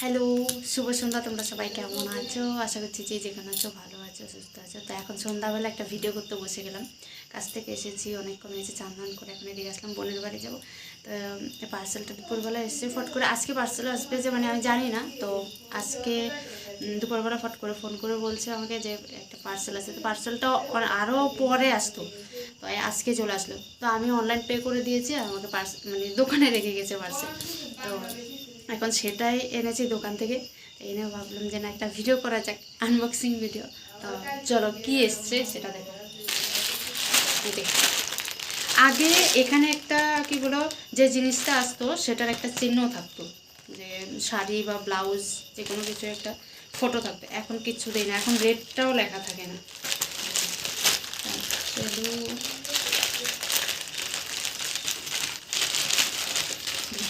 Hello, শুভ সন্ধ্যা, তোমরা সবাই কেমন আছো? আশা করছি যে যেখানে আছো ভালো আছো, সুস্থ আছো। তো এখন সন্ধ্যাবেলা একটা ভিডিও করতে বসে গেলাম। কাছ থেকে এসেছি অনেকক্ষণ এসে চান ধান করে এখন এদিকে আসলাম বোনের বাড়ি যাব। তো পার্সেলটা দুপুরবেলা এসে ফট করে আজকে পার্সেল আসবে যে মানে আমি জানি না। তো আজকে দুপুরবেলা ফট করে ফোন করে বলছে আমাকে যে, একটা পার্সেল আছে। তো পার্সেলটা আরও পরে আসতো। তো আজকে চলে আসলো। তো আমি অনলাইন পে করে দিয়েছি আমাকে পার্সেল মানে দোকানে রেখে গেছে পার্সেল এখন সেটাই এনেছি দোকান থেকে। এনে ভাবলাম যে না, একটা ভিডিও করা যাক আনবক্সিং ভিডিও তো চলো, কি এসছে সেটা দেখো। আগে এখানে একটা, কি বলো, যে জিনিসটা আসতো, সেটার একটা চিহ্ন থাকতো। যে শাড়ি বা ব্লাউজ যে কোনো কিছু একটা ফটো থাকতো। এখন কিচ্ছু দেয় না, এখন রেটটাও লেখা থাকে না চলো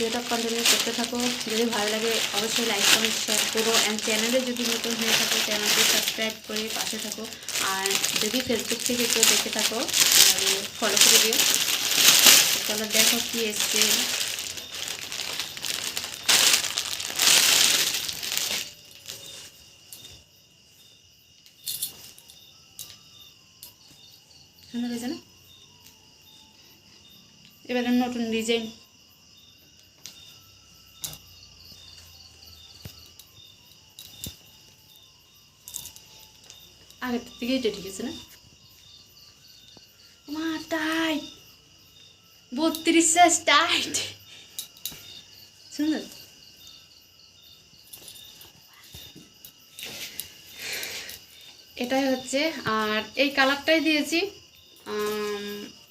ভিডিওটা কন্টিনিউ করতে থাকো। যদি ভালো লাগে, অবশ্যই লাইক কমেন্ট শেয়ার করো। অ্যান্ড চ্যানেলে যদি নতুন হয়ে থাকো চ্যানেলটি সাবস্ক্রাইব করে পাশে থাকো। আর যদি ফেসবুক থেকে কেউ দেখে থাকো ফলো করে দিও। চলো দেখো কি এসছে। এবারে নতুন ডিজাইন আগের থেকেই এটা আছে না? মা টাইট বত্রিশ সাইজ টাইট সুন্দর? এটাই হচ্ছে, আর এই কালারটাই দিয়েছি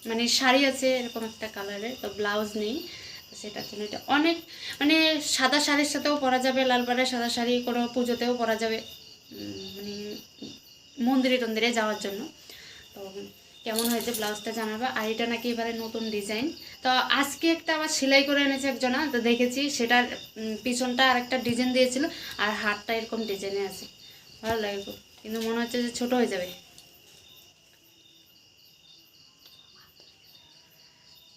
মানে শাড়ি আছে এরকম একটা কালারের তো ব্লাউজ নেই সেটার জন্য এটা অনেক মানে সাদা শাড়ির সাথেও পরা যাবে, লাল সাদা শাড়ি কোনো পুজোতেও পরা যাবে মানে মন্দিরে টন্দিরে যাওয়ার জন্য। তো কেমন হয়েছে ব্লাউজটা জানাবে? আর এটা নাকি এবারে নতুন ডিজাইন। তো আজকে একটা আবার সেলাই করে এনেছে একজনা, তো দেখেছি সেটার পিছনটা আর একটা ডিজাইন দিয়েছিল, আর হাতটা এরকম ডিজাইনে আছে। ভালো লাগে কিন্তু মনে হচ্ছে যে ছোট হয়ে যাবে।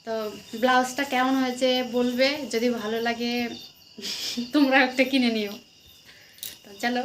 তো ব্লাউজটা কেমন হয়েছে বলবে? যদি ভালো লাগে তোমরা একটা কিনে নিও। তো চলো।